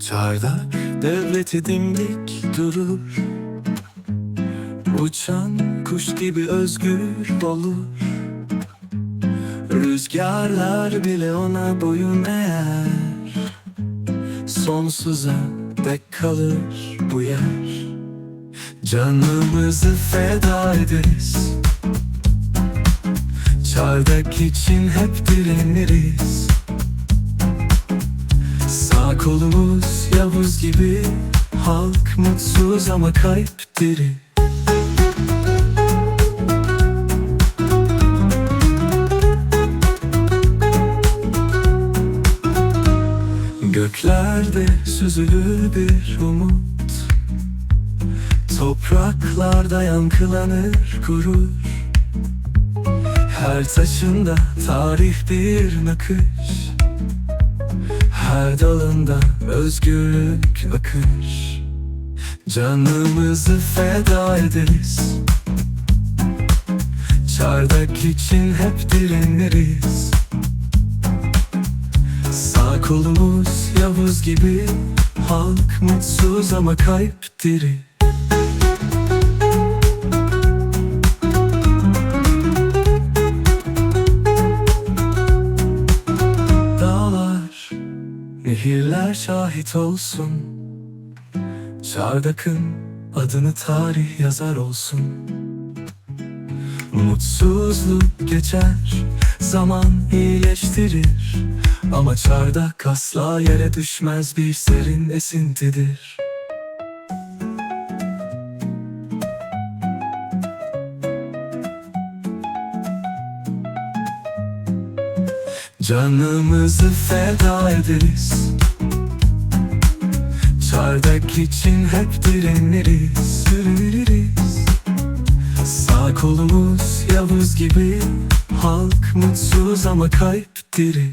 Çardak devleti dimdik durur. Uçan kuş gibi özgür olur. Rüzgarlar bile ona boyun eğer. Sonsuza dek kalır bu yer. Canımızı feda ederiz. Çardak için hep direniriz kolumuz Yavuz gibi Halk mutsuz ama kalp diri. Göklerde süzülür bir umut. Topraklarda yankılanır gurur. Her taşında tarih bir nakış Her dalında özgürlük akış Canımızı feda ederiz. Çardak için hep direniriz. Sağ kolumuz Yavuz gibi Halk mutsuz ama kalp diri nehirler şahit olsun. Çardak'ın adını tarih yazar olsun. Mutsuzluk geçer, zaman iyileştirir. Ama çardak asla yere düşmez bir serin esintidir Canımızı feda ederiz. Çardak için hep direniriz Direniriz Sağ kolumuz Yavuz gibi Halk mutsuz ama kalp diri